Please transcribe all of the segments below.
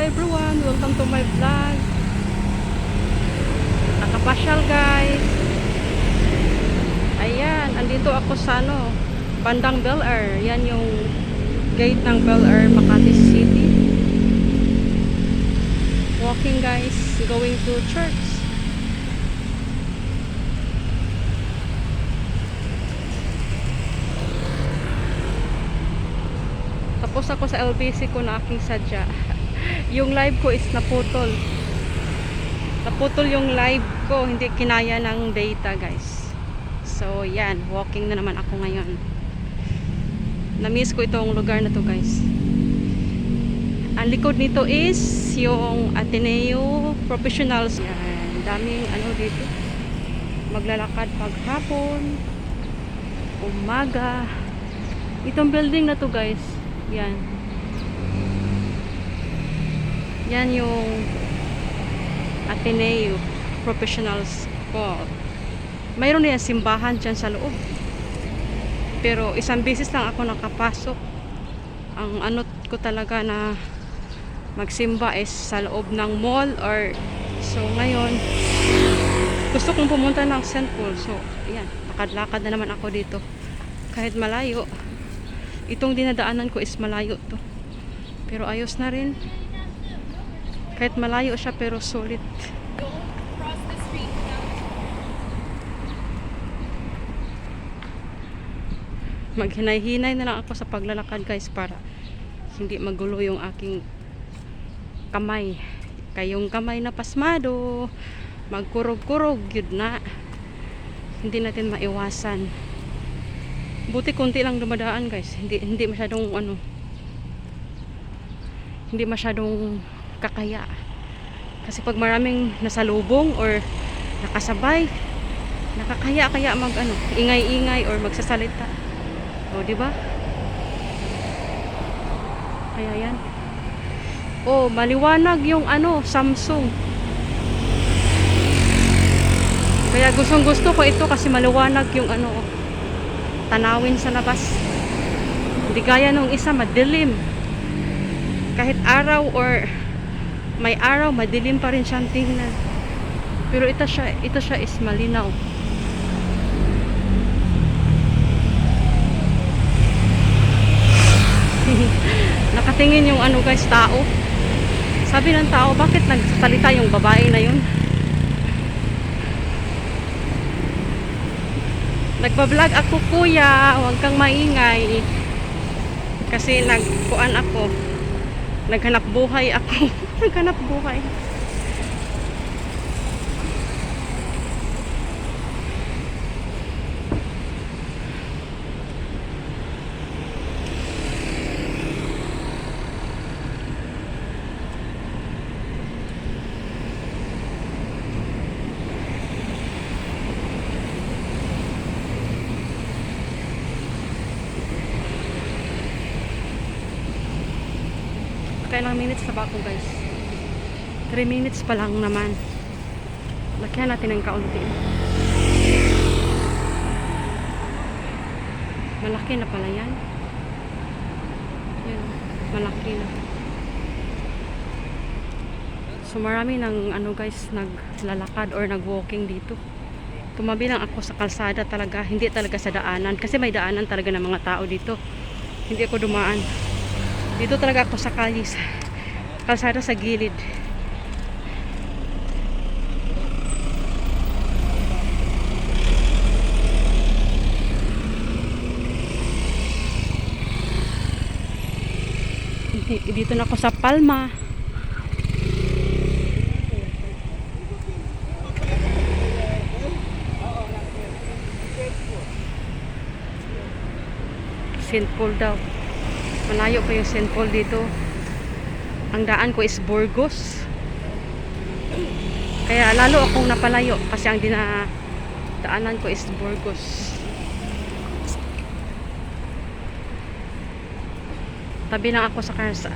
everyone, welcome to my vlog. Nakapasyal guys. Ayan, andito ako sa ano, bandang Bel Air. Yan yung gate ng Bel Air, Makati City. Walking guys, going to church. Tapos ako sa LBC ko na aking sadya. yung live ko is naputol. Naputol yung live ko, hindi kinaya ng data guys. So yan, walking na naman ako ngayon. Na-miss ko itong lugar na to guys. Ang likod nito is yung Ateneo Professionals. Yan, daming ano dito. Maglalakad paghapon, umaga. Itong building na to guys, yan. Yan yung Ateneo Professionals School. Mayroon din simbahan dyan sa loob. Pero isang beses lang ako nakapasok. Ang ano ko talaga na magsimba is sa loob ng mall or so ngayon gusto kong pumunta ng St. Paul. So, yan. Lakad-lakad na naman ako dito. Kahit malayo. Itong dinadaanan ko is malayo to. Pero ayos na rin. Kahit malayo siya pero street. Maghinay-hinay na lang ako sa paglalakad guys para hindi magulo yung aking kamay. Kayong kamay na pasmado, magkurog-kurog yun na. Hindi natin maiwasan. Buti konti lang dumadaan guys. Hindi hindi masyadong ano hindi masyadong kakaya. Kasi pag maraming nasalubong or nakasabay, nakakaya kaya mag ano, ingay-ingay or magsasalita. O, di ba? Kaya yan. Oh, maliwanag yung ano, Samsung. Kaya gustong gusto ko ito kasi maliwanag yung ano, tanawin sa labas. Hindi gaya nung isa, madilim. Kahit araw or may araw, madilim pa rin siyang tingnan. Pero ito siya, ito siya is malinaw. Nakatingin yung ano guys, tao. Sabi ng tao, bakit nagsasalita yung babae na yun? Nagpa-vlog ako kuya, huwag kang maingay. Kasi nagkuan ako. Naghanap buhay ako. Naghanap buhay. Kailang minutes na ba ako guys? 3 minutes pa lang naman. Lakyan natin ng kaunti. Malaki na pala yan. Yan, malaki na. So marami ng ano guys, naglalakad or nag-walking dito. Tumabi lang ako sa kalsada talaga, hindi talaga sa daanan. Kasi may daanan talaga ng mga tao dito. Hindi ako dumaan. Dito talaga ako sa kalis. Kalsada sa gilid. Di- Dito na ako sa Palma. St. Daw. Malayo pa yung St. Paul dito. Ang daan ko is Burgos. Kaya lalo akong napalayo kasi ang dinadaanan ko is Burgos. Tabi lang ako sa karsa.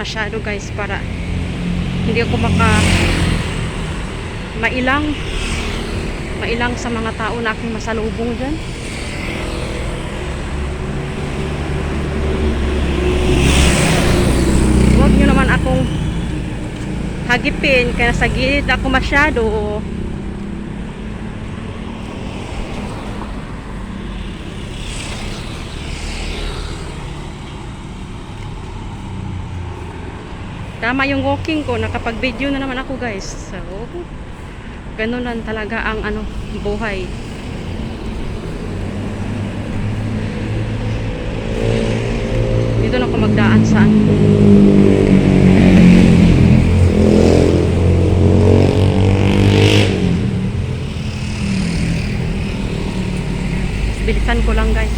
Masyado guys para hindi ako maka mailang mailang sa mga tao na aking masalubong dyan. Huwag nyo naman ako hagipin kaya sa gilid ako masyado. Tama yung walking ko, nakapag-video na naman ako guys. So, ganun lang talaga ang ano, buhay. Dito na ako magdaan saan. Bilisan ko lang guys.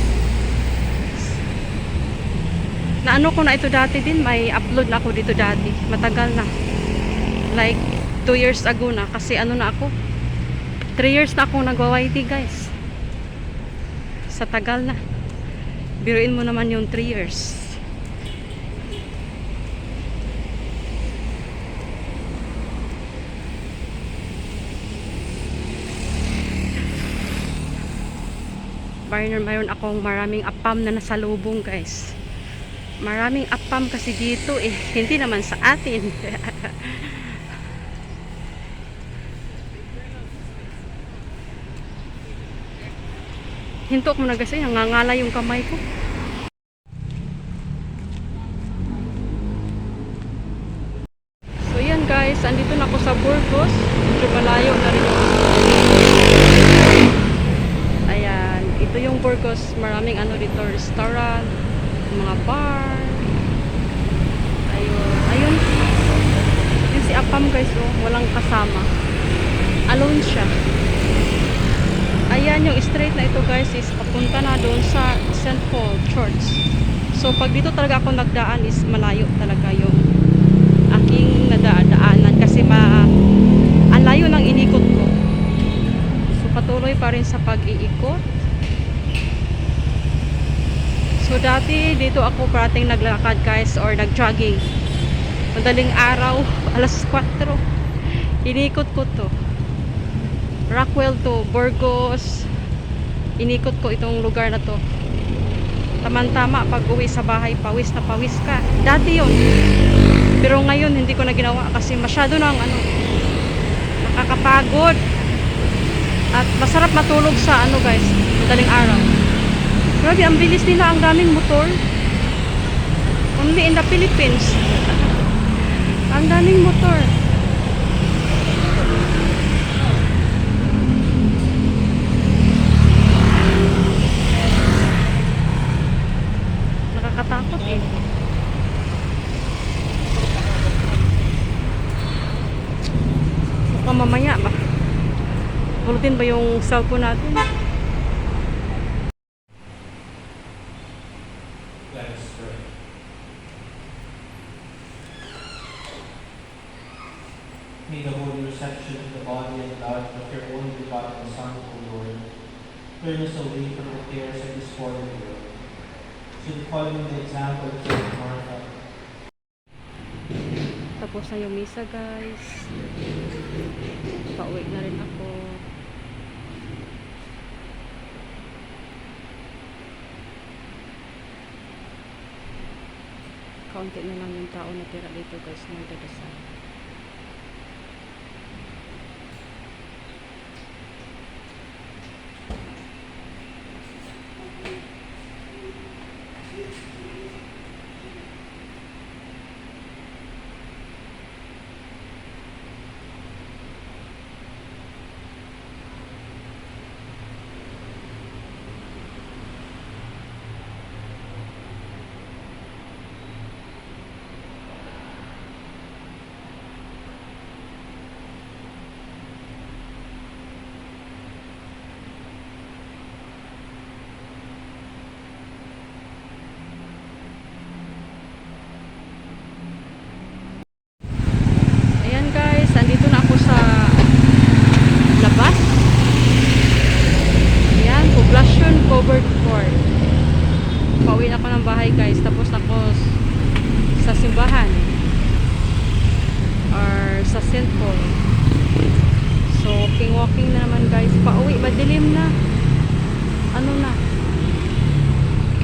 Naano ko na ito dati din, may upload na ako dito dati. Matagal na. Like 2 years ago na kasi ano na ako. 3 years na ako nagwa-YT guys. Sa tagal na. Biruin mo naman yung 3 years. Mayroon, mayroon akong maraming apam na nasa lubong guys. Maraming apam kasi dito eh. Hindi naman sa atin. Hinto ko na kasi, nangangala yung kamay ko. So yan guys, andito na ako sa Burgos. Medyo malayo na rin ako. Ayan, ito yung Burgos. Maraming ano dito, restaurant, mga bar. Ayun, ayun. Yung si Apam guys, oh, walang kasama. Alone siya. Ayan, yung straight na ito guys is papunta na doon sa St. Paul Church. So, pag dito talaga ako nagdaan is malayo talaga yung aking nadadaanan kasi ma ang layo ng inikot ko. So, patuloy pa rin sa pag-iikot. So, dati dito ako parating naglakad guys or nag-jogging. Madaling araw, alas 4. Inikot ko to. Rockwell to Burgos. Inikot ko itong lugar na to. Taman-tama pag uwi sa bahay, pawis na pawis ka. Dati yon. Pero ngayon hindi ko na ginawa kasi masyado nang ano nakakapagod. At masarap matulog sa ano guys, madaling araw. Grabe, ang bilis nila, ang daming motor. Only in the Philippines. ang daming motor. Nakakatakot eh. Baka mamaya ba? Pulutin ba yung cellphone natin? May the holy reception of the body and blood of your only begotten Son, O Lord, turn us away from the cares of this fallen world, so following the example of Saint Martha, Tapos na yung misa guys. Pauwi na rin ako. Kaunti na lang yung tao na tira dito guys na nagdadasal. Ayan guys, andito na ako sa labas. Ayan, poblasyon covered court. Pauwi na ako ng bahay guys. Tapos ako sa simbahan. Or sa St. Paul. So, walking-walking na naman guys. Pauwi, madilim na. Ano na?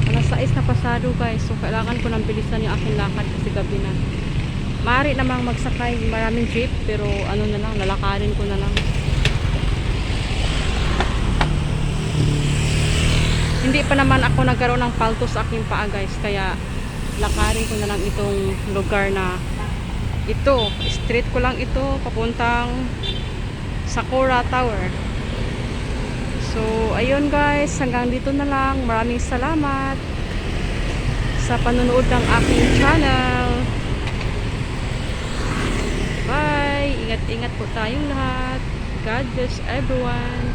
Alas 6 na pasado guys. So, kailangan ko nang bilisan yung aking lakad kasi gabi na. Maaari namang magsakay maraming jeep pero ano na lang, lalakarin ko na lang. Hindi pa naman ako nagkaroon ng palto sa aking paa guys kaya lakarin ko na lang itong lugar na ito. Street ko lang ito papuntang Sakura Tower. So, ayun guys, hanggang dito na lang. Maraming salamat sa panonood ng aking channel. Bye! Ingat-ingat po tayong lahat. God bless everyone.